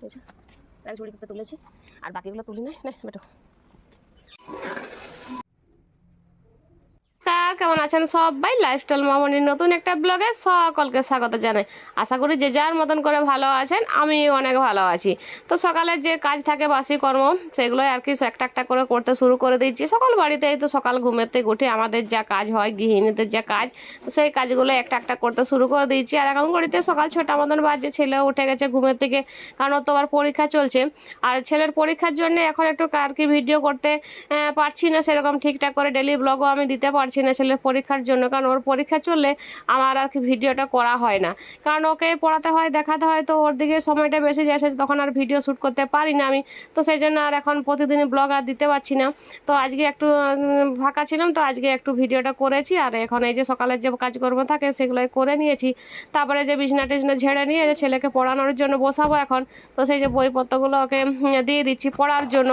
বুঝছ ঝুড়ি পেঁপে তুলেছি। আর বাকিগুলো তুলি নাই নে বেটো। আছেন সবাই লাইফস্টাইল মামনির নতুন একটা ব্লগে সকলকে স্বাগত জানাই। আশা করি যে যার মতন করে ভালো আছেন আমি অনেক ভালো আছি। তো সকালে যে কাজ থাকে, বাসি কর্ম, সেগুলো আর কি একটা একটা করে করতে শুরু করে দিচ্ছি সকাল বাড়িতে তো সকাল ঘুমেতে উঠে আমাদের যা কাজ হয়, গৃহিণীদের যা কাজ, সেই কাজগুলো একটা একটা করতে শুরু করে দিচ্ছি আর এখন ঘড়িতে সকাল ছটা মতন বাজে, ছেলে উঠে গেছে ঘুমের থেকে কারণ তো আবার পরীক্ষা চলছে। আর ছেলের পরীক্ষার জন্য এখন একটু আর কি ভিডিও করতে পারছি না, সেরকম ঠিকঠাক করে ডেলি ব্লগও আমি দিতে পারছি না। ছেলের পরীক্ষার জন্য, কারণ ওর পরীক্ষা চললে আমার আর কি ভিডিওটা করা হয় না। কারণ ওকে পড়াতে হয়, দেখাতে হয়, তো ওর দিকে সময়টা বেশি যাচ্ছে তখন আর ভিডিও শ্যুট করতে পারি না আমি। তো সেই জন্য আর এখন প্রতিদিনই ব্লগ আর দিতে পারছি না। তো আজকে একটু ফাঁকা ছিলাম, তো আজকে একটু ভিডিওটা করেছি। আর এখন এই যে সকালের যে কাজকর্ম থাকে, সেগুলোই করে নিয়েছি। তারপরে যে বিছনা টিছনা ঝেড়ে নিয়ে যে ছেলেকে পড়ানোর জন্য বসাবো এখন, তো সেই যে বইপত্রগুলো ওকে দিয়ে দিচ্ছি পড়ার জন্য।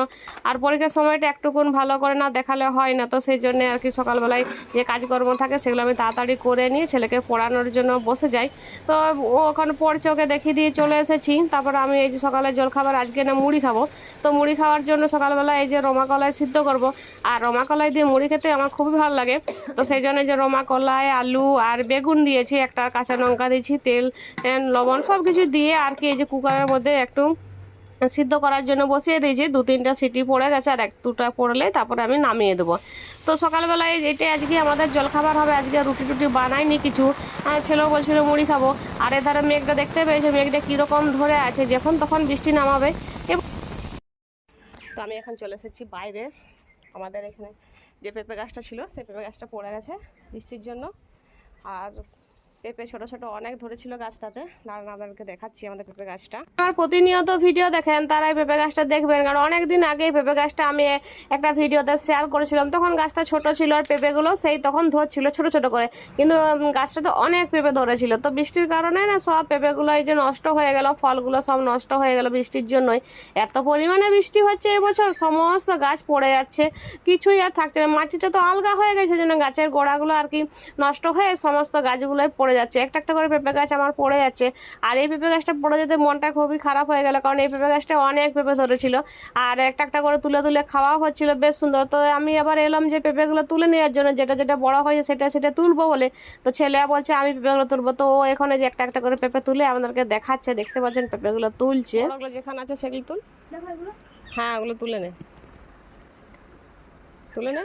আর পরীক্ষার সময়টা একটুকুন ভালো করে না দেখালে হয় না, তো সেই জন্য আর কি সকালবেলায় যে কাজকর্ম থাকে, সেগুলো আমি তাড়াতাড়ি করে নিয়ে ছেলেকে পড়ানোর জন্য বসে যাই। তো ও ওখানে পড়ছে, ওকে দেখিয়ে দিয়ে চলে এসেছি। তারপর আমি এই যে সকালে জলখাবার আজকে না মুড়ি খাব। তো মুড়ি খাওয়ার জন্য সকালবেলা এই যে রমা কলাই সিদ্ধ করব। আর রমা কলাই দিয়ে মুড়ি খেতে আমার খুবই ভালো লাগে। তো সেই জন্য যে রমা কলাই, আলু আর বেগুন দিয়েছি, একটা কাঁচা লঙ্কা দিয়েছি, তেল লবণ সব কিছু দিয়ে আর কি এই যে কুকারের মধ্যে একটু সিদ্ধ করার জন্য বসিয়ে দিয়েছি। দু তিনটা সিটি পড়ে গেছে, আর এক দুটা পড়লে তারপরে আমি নামিয়ে দেবো। তো সকালবেলায় এটা আজকে আমাদের জলখাবার হবে। আজকে রুটি টুটি বানাইনি কিছু। আর ছেলেও বলছিল মুড়ি খাব। আর এধারে মেঘটা দেখতে পেয়েছে। মেঘটা কীরকম ধরে আছে। যখন তখন বৃষ্টি নামাবে। তো আমি এখন চলে এসেছি বাইরে। আমাদের এখানে যে পেঁপে গাছটা ছিল সেই পেঁপে গাছটা পড়ে গেছে বৃষ্টির জন্য। আর পেঁপে ছোট ছোট অনেক ধরেছিল গাছটাতে। দাঁড়ান, আপনাদেরকে দেখাচ্ছি আমাদের পেঁপে গাছটা। আমার প্রতিনিয়ত ভিডিও দেখেন, তারাই পেঁপে গাছটা দেখবেন। কারণ অনেক দিন আগে পেঁপে গাছটা আমি একটা ভিডিওতে শেয়ার করেছিলাম। তখন গাছটা ছোট ছিল আর পেঁপেগুলো সেই তখন ধরছিল ছোট ছোট করে। কিন্তু গাছটা তো অনেক পেঁপে ধরেছিল। তো বৃষ্টির কারণে না সব পেঁপেগুলো এই যে নষ্ট হয়ে গেল, ফলগুলো সব নষ্ট হয়ে গেল বৃষ্টির জন্যই। এত পরিমাণে বৃষ্টি হচ্ছে এবছর সমস্ত গাছ পড়ে যাচ্ছে। কিছুই আর থাকছে না। মাটিটা তো আলগা হয়ে গেছে, যেন গাছের গোড়াগুলো আর কি নষ্ট হয়ে সমস্ত গাছগুলোই পড়ে যাচ্ছে। একটা একটা করে পেঁপে গাছ আমার পড়ে যাচ্ছে। আর এই পেঁপে গাছটা পড়ে যেতে মনটা খুবই খারাপ হয়ে গেল কারণ এই পেঁপে গাছটা অনেক পেঁপে ধরেছিল। আর একটা একটা করে তুলে তুলে খাওয়া হচ্ছিল বেশ সুন্দর। তো আমি আবার এলাম যে পেঁপেগুলো তুলে নেওয়ার জন্য যেটা যেটা বড় হয়েছে সেটা সেটা তুলবো বলে। তো ছেলে বলছে আমি পেঁপেগুলো তুলবো। তো ও এখানে যে একটা একটা করে পেঁপে তুলে আমাদেরকে দেখাচ্ছে দেখতে পাচ্ছেন পেঁপেগুলো তুলছে। যেখানে আছে সেগুলো তুল। হ্যাঁ ওগুলো তুলে নে। তুলে নে।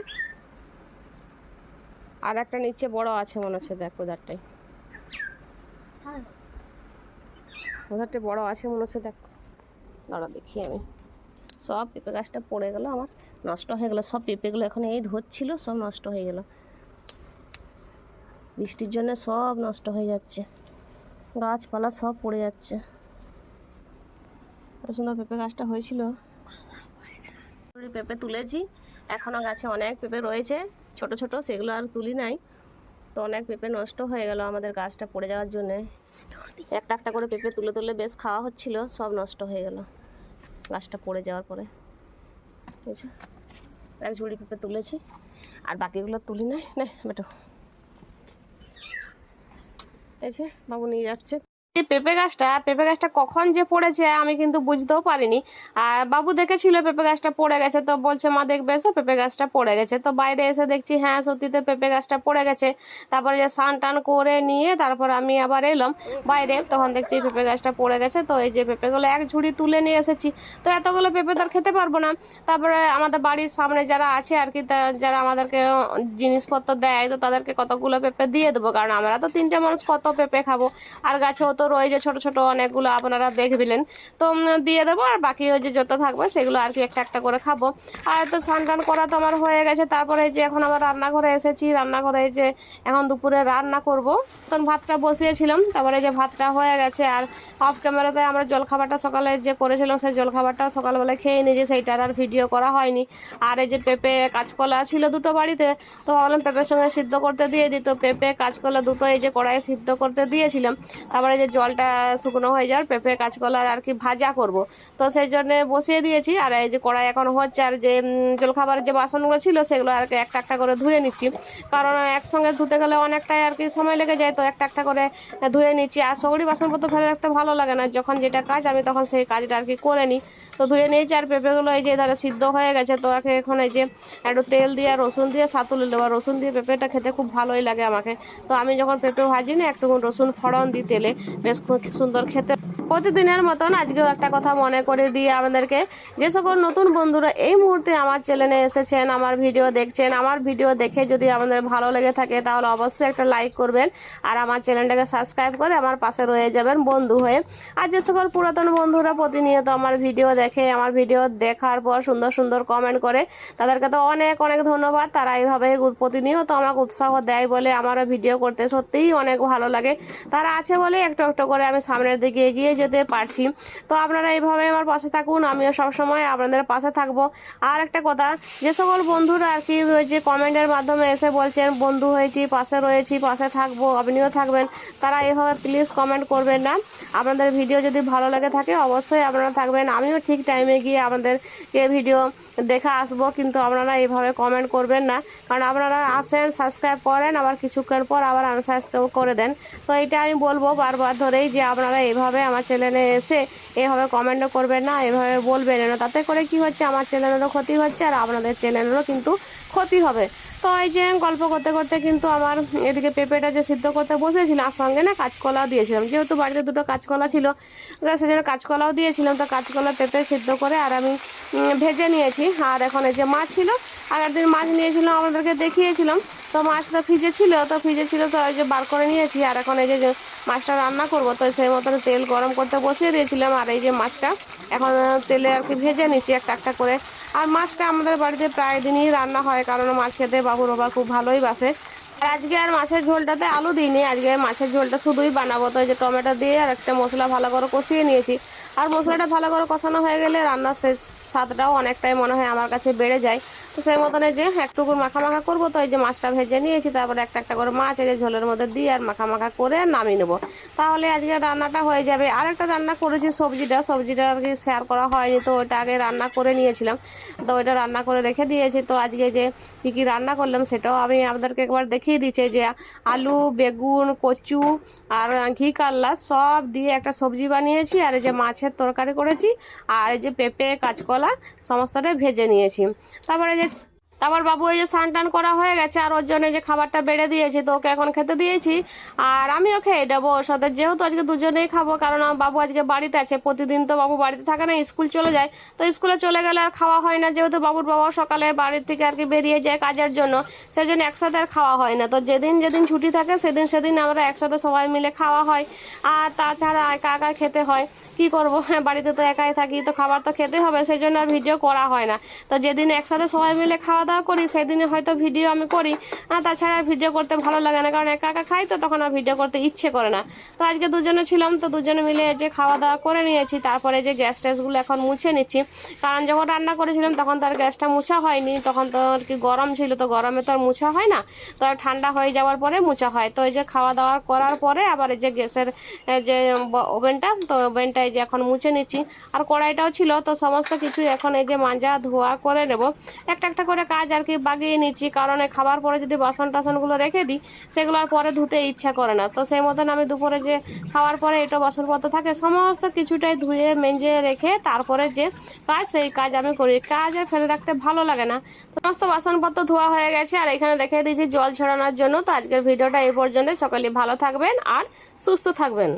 আর একটা নিচে বড় আছে মনে হচ্ছে দেখ ওদারটাই ওধারটা বড় আছে মনে হচ্ছে দেখ। দাঁড়া দেখি আমি। সব পেঁপে গাছটা পড়ে গেল, আমার নষ্ট হয়ে গেল। সব পেঁপেগুলো এখন এই ধরছিল, সব নষ্ট হয়ে গেল। বৃষ্টির জন্য সব নষ্ট হয়ে যাচ্ছে। গাছপালা সব পড়ে যাচ্ছে। এত সুন্দর পেঁপে গাছটা হয়েছিল। পেঁপে তুলেছি। এখনও গাছে অনেক পেঁপে রয়েছে। ছোট ছোট সেগুলো আর তুলি নাই। তো অনেক পেঁপে নষ্ট হয়ে গেল আমাদের গাছটা পড়ে যাওয়ার জন্যে। একটা একটা করে পেঁপে তুলে তুলে বেশ খাওয়া হচ্ছিল, সব নষ্ট হয়ে গেল। গাছটা পড়ে যাওয়ার পরে। এক ঝুড়ি পেঁপে তুলেছি, আর বাকিগুলো তুলি নাই, নে, বেটো। এসে বাবু নিয়ে যাচ্ছে। এই পেঁপে গাছটা? পেঁপে গাছটা কখন যে পড়েছে আমি কিন্তু বুঝতেও পারিনি। আর বাবু দেখেছিল পেঁপে গাছটা পড়ে গেছে, তো বলছে, মা, দেখবে এসো, পেঁপে গাছটা পড়ে গেছে। তো বাইরে এসে দেখছি হ্যাঁ সত্যি তো পেঁপে গাছটা পড়ে গেছে। তারপরে যে স্নান টান করে নিয়ে তারপর আমি আবার এলাম বাইরে, তখন দেখছি পেঁপে গাছটা পড়ে গেছে। তো এই যে পেঁপেগুলো এক ঝুড়ি তুলে নিয়ে এসেছি। তো এতগুলো পেঁপে তো আর খেতে পারব না। তারপরে আমাদের বাড়ির সামনে যারা আছে আর কি যারা আমাদেরকে জিনিসপত্র দেয়, তো তাদেরকে কতগুলো পেঁপে দিয়ে দেবো। কারণ আমরা তো তিনটে মানুষ, কত পেঁপে খাব? আর গাছেও তো রয়েছে ছোট ছোট অনেকগুলো আপনারা দেখবিলেন তো দিয়ে দেবো আর বাকি ওই যে যত থাকবে সেগুলো আর কি একটা একটা করে খাব। আর তো স্নান টান করা তো আমার হয়ে গেছে। তারপরে যে এখন আবার রান্নাঘরে এসেছি। রান্নাঘরে যে এখন দুপুরে রান্না করব। তখন ভাতটা বসিয়েছিলাম। তারপরে যে ভাতটা হয়ে গেছে। আর অফ ক্যামেরাতে আমরা জলখাবারটা সকালে যে করেছিলাম সেই জলখাবারটা সকালবেলায় খেয়ে নিয়েছি। সেইটার আর ভিডিও করা হয়নি। আর এই যে পেঁপে কাঁচকলা ছিল দুটো বাড়িতে। তো ভাবলাম পেঁপের সঙ্গে সিদ্ধ করতে দিয়ে দিই। তো পেঁপে, কাঁচকলা দুটো এই যে কড়াইয়ে সিদ্ধ করতে দিয়েছিলাম। তারপরে যে জলটা শুকনো হয়ে যাওয়ার পেঁপে, কাঁচকলার আর কি ভাজা করব। তো সেই জন্যে বসিয়ে দিয়েছি। আর এই যে কড়াই এখন হচ্ছে, আর যে জলখাবারের যে বাসনগুলো ছিল, সেগুলো আর কি একটা একটা করে ধুয়ে নিচ্ছি। কারণ একসঙ্গে ধুতে গেলে অনেকটাই আর কি সময় লেগে যায়, তো একটা একটা করে ধুয়ে নিচ্ছি। আর সগড়ি বাসনপত্র ফেলে রাখতে ভালো লাগে না। যখন যেটা কাজ, আমি তখন সেই কাজটা আর কি করে নিই। তো ধুয়ে নিয়েছি আর পেঁপেগুলো এই যে ধারে সিদ্ধ হয়ে গেছে, তো একে এখন এই যে একটু তেল দিয়ে রসুন দিয়ে সাতুলে দেবো রসুন দিয়ে পেঁপেটা খেতে খুব ভালোই লাগে আমাকে। তো আমি যখন পেঁপে ভাজি না একটু রসুন ফড়ন দিই তেলে বেশ সুন্দর খেতে। প্রতিদিনের মতন আজকেও একটা কথা মনে করে দিয়ে আমাদেরকে, যে সকল নতুন বন্ধুরা এই মুহূর্তে আমার চ্যানেলে এসেছেন, আমার ভিডিও দেখছেন, আমার ভিডিও দেখে যদি আমাদের ভালো লেগে থাকে, তাহলে অবশ্যই একটা লাইক করবেন আর আমার চ্যানেলটাকে সাবস্ক্রাইব করে আমার পাশে রয়ে যাবেন বন্ধু হয়ে। আর যে সকল পুরাতন বন্ধুরা প্রতিনিয়ত আমার ভিডিও দেখে আমার ভিডিও দেখার পর সুন্দর সুন্দর কমেন্ট করে। তাদেরকে তো অনেক অনেক ধন্যবাদ, তারা এইভাবে প্রতিনিয়ত আমাকে উৎসাহ দেয় বলে আমারও ভিডিও করতে সত্যিই অনেক ভালো লাগে। তারা আছে বলে একটু একটু করে আমি সামনের দিকে এগিয়ে যেতে পারছি। তো আপনারা এইভাবে আমার পাশে থাকুন, আমিও সবসময় আপনাদের পাশে থাকব। আর একটা কথা, যে সকল বন্ধুরা আর কি যে কমেন্টের মাধ্যমে এসে বলছেন, বন্ধু হয়েছি, পাশে রয়েছি, পাশে থাকব, আপনিও থাকবেন। তারা এভাবে প্লিজ কমেন্ট করবেন না। আপনাদের ভিডিও যদি ভালো লাগে থাকে, অবশ্যই আপনারা থাকবেন। আমিও ঠিক টাইমে গিয়ে আমাদের এ ভিডিও দেখা আসব, কিন্তু আপনারা এইভাবে কমেন্ট করবেন না। কারণ আপনারা আসেন সাবস্ক্রাইব করেন, আবার কিছুক্ষণ পর আবার আনসাবস্ক্রাইব করে দেন। তো এটা আমি বলব বারবার ধরেই যে আপনারা এইভাবে আমার চ্যানেলে এসে এভাবে কমেন্টও করবেন না এভাবে বলবেন না। তাতে করে কি হচ্ছে, আমার চ্যানেলেরও ক্ষতি হচ্ছে আর আপনাদের চ্যানেলেরও কিন্তু ক্ষতি হবে। তো এই যে গল্প করতে করতে কিন্তু আমার এদিকে পেঁপেটা যে সিদ্ধ করতে বসেছিলাম, আর সঙ্গে না কাঁচকলাও দিয়েছিলাম। যেহেতু বাড়িতে দুটো কাঁচকলা ছিল সেজন্য কাঁচকলাও দিয়েছিলাম। তো কাঁচকলা, পেঁপে সিদ্ধ করে আর আমি ভেজে নিয়েছি। আর এখন এই যে মাছ ছিল আগের দিন মাছ নিয়েছিলাম আপনাদেরকে দেখিয়েছিলাম। তো মাছ তো ফ্রিজে ছিল, তো ফ্রিজে ছিল তো ওই যে বার করে নিয়েছি, আর এখন এই যে মাছটা রান্না করব, তো সেই মতন তেল গরম করতে বসিয়ে দিয়েছিলাম, আর এই যে মাছটা এখন তেলে আর কি ভেজে নিচ্ছি একটা একটা করে। আর মাছটা আমাদের বাড়িতে প্রায় দিনই রান্না হয়, কারণ মাছ খেতে বাবুর বাবা খুব ভালোই বাসে। আর আজকে আর মাছের ঝোলটাতে আলু দিইনি, আজকে মাছের ঝোলটা শুধুই বানাবো, তো যে টমেটো দিয়ে আর একটা মশলা ভালো করে কষিয়ে নিয়েছি। আর মশলাটা ভালো করে কষানো হয়ে গেলে রান্নার সে স্বাদটাও অনেকটাই মনে হয় আমার কাছে বেড়ে যায়। তো সেই মতনে যে একটুকু মাখা করব, তো এই যে মাছটা ভেজে নিয়েছি, তারপরে একটা একটা করে মাছ এই যে ঝোলের মধ্যে দিয়ে আর মাখা করে নামিয়ে নেব। তাহলে আজকে রান্নাটা হয়ে যাবে। আর একটা রান্না করেছি সবজিটা সবজিটা আর কি শেয়ার করা হয়নি, তো ওইটা আগে রান্না করে নিয়েছিলাম। তো ওইটা রান্না করে রেখে দিয়েছি। তো আজকে যে কী কী রান্না করলাম সেটাও আমি আপনাদেরকে একবার দেখিয়ে দিচ্ছি। যে আলু, বেগুন, কচু আর ঘি কাল্লা সব দিয়ে একটা সবজি বানিয়েছি। আর এই যে মাছের তরকারি করেছি। আর এই যে পেঁপে, কাঁচকলা সমস্তটাই ভেজে নিয়েছি। তারপরে যে তারপর বাবু এই যে স্নান করা হয়ে গেছে, আর ওর জন্য যে খাবারটা বেড়ে দিয়েছি, তো ওকে এখন খেতে দিয়েছি। আর আমিও খেয়ে দেবো ওর সাথে, যেহেতু আজকে দুজনেই খাব, কারণ আমার বাবু আজকে বাড়িতে আছে, প্রতিদিন তো বাবু বাড়িতে থাকে না, স্কুল চলে যায়। তো স্কুলে চলে গেলে আর খাওয়া হয় না, যেহেতু বাবুর বাবা সকালে বাড়ির থেকে আর কি বেরিয়ে যায় কাজের জন্য সেই জন্য একসাথে আর খাওয়া হয় না। তো যেদিন যেদিন ছুটি থাকে, সেদিন সেদিন আমরা একসাথে সবাই মিলে খাওয়া হয়। আর তাছাড়া একা একা খেতে হয়। কি করব? হ্যাঁ বাড়িতে তো একাই থাকি, তো খাবার তো খেতে হবে সেই জন্য আর ভিডিও করা হয় না। তো যেদিন একসাথে সবাই মিলে খাওয়া দাওয়া করি, সেদিনে হয়তো ভিডিও আমি করি। আর তাছাড়া ভিডিও করতে ভালো লাগে না, কারণ একা একা খাই তো, তখন আর ভিডিও করতে ইচ্ছে করে না। তো আজকে দুজনে ছিলাম, তো দুজনে মিলে যে খাওয়া দাওয়া করে নিয়েছি, তারপরে যে গ্যাস ট্যাসগুলো এখন মুছে নিচ্ছি। কারণ যখন রান্না করেছিলাম, তখন তো আর গ্যাসটা মুছা হয়নি, তখন তো আর কি গরম ছিল, তো গরমে তো আর মুছা হয় না। তো আর ঠান্ডা হয়ে যাওয়ার পরে মুছা হয়। তো এই যে খাওয়া দাওয়া করার পরে আবার এই যে গ্যাসের যে ওভেনটা, তো ওভেনটা এই যে এখন মুছে নিচ্ছি। আর কড়াইটাও ছিল, তো সমস্ত কিছু এখন এই যে মাজা ধোয়া করে নেব। একটা একটা করে কাজ আর কি বাগিয়ে নিচ্ছি, কারণ খাবার পরে যদি বাসন টাসনগুলো রেখে দিই, সেগুলো আর পরে ধুতে ইচ্ছা করে না। তো সেই মতন আমি দুপুরে যে খাওয়ার পরে এটা বাসনপত্র থাকে, সমস্ত কিছুটাই ধুয়ে, মেজে রেখে তারপরে যে কাজ, সেই কাজ আমি করি। কাজ আর ফেলে রাখতে ভালো লাগে না। সমস্ত বাসনপত্র ধোয়া হয়ে গেছে, আর এখানে রেখে দিয়েছি জল ছড়ানোর জন্য। তো আজকের ভিডিওটা এই পর্যন্ত সকালে ভালো থাকবেন আর সুস্থ থাকবেন।